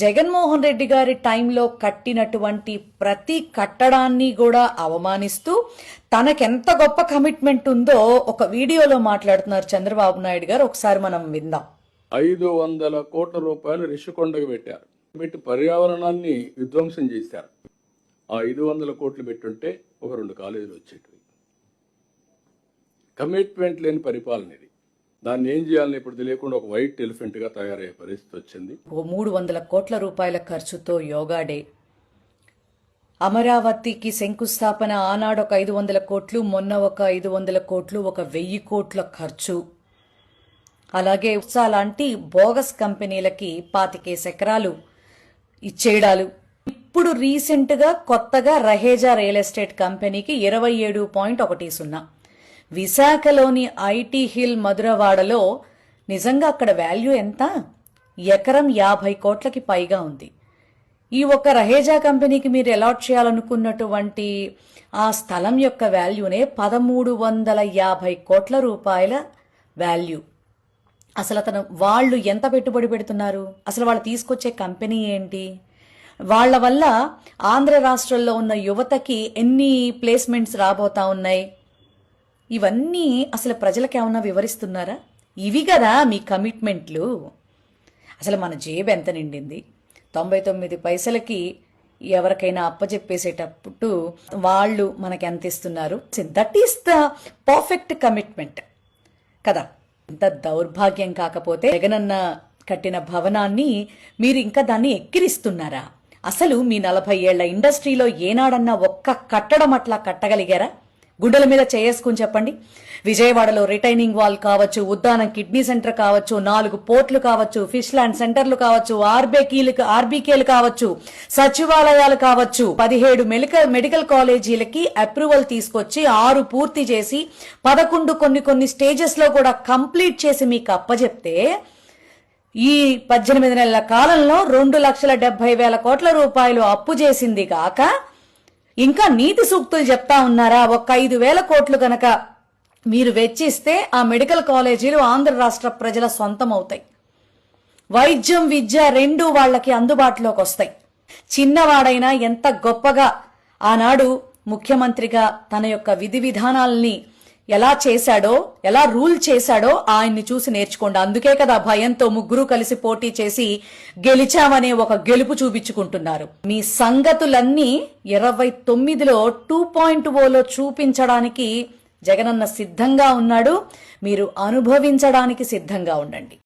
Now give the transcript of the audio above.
జగన్మోహన్ రెడ్డి గారి టైంలో కట్టినటువంటి ప్రతి కట్టడాన్ని కూడా అవమానిస్తూ తనకెంత గొప్ప కమిట్మెంట్ ఉందో ఒక వీడియోలో మాట్లాడుతున్నారు చంద్రబాబు నాయుడు గారు. ఒకసారి మనం విందాం. ఐదు వందల కోట్ల రూపాయలు రిషికొండకు పెట్టారు. పెట్టి పర్యావరణాన్ని విధ్వంసం చేశారు. ఆ ఐదు వందల కోట్లు పెట్టుంటే ఒక రెండు కాలేజీలు వచ్చేటివి. కమిట్మెంట్ లేని పరిపాలన ఇది. దాన్ని ఏం చేయాలని ఇప్పుడు తెలియకుండా ఒక వైట్ ఎలిఫెంట్గా తయారయ్యే పరిస్థితి వచ్చింది. ఓ మూడు వందల కోట్ల రూపాయల ఖర్చుతో యోగా డే. అమరావతికి శంకుస్థాపన ఆనాడు ఒక ఐదు వందల కోట్లు మొన్న ఒక ఐదు వందల కోట్లు ఒక వెయ్యి కోట్ల ఖర్చు. అలాగే ఉత్సా లాంటి బోగస్ కంపెనీలకి పాతికేసి ఎకరాలు ఇచ్చేయడాలు ఇప్పుడు రీసెంట్గా కొత్తగా రహేజా రియల్ ఎస్టేట్ కంపెనీకి ఇరవై ఏడు పాయింట్ ఒకటి సున్నా. విశాఖలోని ఐటీ హిల్ మధురవాడలో నిజంగా అక్కడ వాల్యూ ఎంత? ఎకరం యాభై కోట్లకి పైగా ఉంది. ఈ ఒక్క రహేజా కంపెనీకి మీరు అలాట్ చేయాలనుకున్నటువంటి ఆ స్థలం యొక్క వాల్యూనే పదమూడు వందల యాభై కోట్ల రూపాయల వాల్యూ. అసలు అతను వాళ్ళు ఎంత పెట్టుబడి పెడుతున్నారు? అసలు వాళ్ళు తీసుకొచ్చే కంపెనీ ఏంటి? వాళ్ళ వల్ల ఆంధ్ర రాష్ట్రంలో ఉన్న యువతకి ఎన్ని ప్లేస్మెంట్స్ రాబోతా ఉన్నాయి? ఇవన్నీ అసలు ప్రజలకేమన్నా వివరిస్తున్నారా? ఇవి కదా మీ కమిట్మెంట్లు. అసలు మన జేబు ఎంత నిండింది? తొంభై తొమ్మిది పైసలకి ఎవరికైనా అప్పచెప్పేసేటప్పుడు వాళ్ళు మనకి ఎంత ఇస్తున్నారు that is the perfect commitment. కదా? ఇంత దౌర్భాగ్యం కాకపోతే జగనన్న కట్టిన భవనాన్ని మీరు ఇంకా దాన్ని ఎక్కిరిస్తున్నారా? అసలు మీ నలభై ఏళ్ళ ఇండస్ట్రీలో ఏనాడన్నా ఒక్క కట్టడం అట్లా కట్టగలిగారా? గుండెల మీద చేసుకుని చెప్పండి. విజయవాడలో రిటైనింగ్ వాల్ కావచ్చు ఉద్దానం కిడ్నీ సెంటర్ కావచ్చు నాలుగు పోర్ట్లు కావచ్చు ఫిష్ ల్యాండ్ సెంటర్లు కావచ్చు ఆర్బీకేలు ఆర్బీకేలు కావచ్చు సచివాలయాలు కావచ్చు. పదిహేడు మెడికల్ మెడికల్ కాలేజీలకి అప్రూవల్ తీసుకొచ్చి ఆరు పూర్తి చేసి పదకొండు కొన్ని కొన్ని స్టేజెస్లో కూడా కంప్లీట్ చేసి మీకు అప్పచెప్తే ఈ పద్దెనిమిది నెలల కాలంలో రెండు లక్షల డెబ్బై వేల కోట్ల రూపాయలు అప్పు చేసింది కాక ఇంకా నీతి సూక్తులు చెప్తా ఉన్నారా? ఒక్క ఐదు వేల కోట్లు గనక మీరు వెచ్చిస్తే ఆ మెడికల్ కాలేజీలు ఆంధ్ర రాష్ట్ర ప్రజల సొంతం అవుతాయి వైద్యం విద్య రెండు వాళ్ళకి అందుబాటులోకి వస్తాయి. చిన్నవాడైనా ఎంత గొప్పగా ఆనాడు ముఖ్యమంత్రిగా తన యొక్క విధి విధానాల్ని ఎలా చేశాడో ఎలా రూల్ చేశాడో ఆయన్ని చూసి నేర్చుకోండి. అందుకే కదా భయంతో ముగ్గురు కలిసి పోటీ చేసి గెలిచామనే ఒక గెలుపు చూపించుకుంటున్నారు. మీ సంగతులన్నీ ఇరవై తొమ్మిదిలో టూ పాయింట్ ఓలో చూపించడానికి జగనన్న సిద్ధంగా ఉన్నాడు. మీరు అనుభవించడానికి సిద్ధంగా ఉండండి.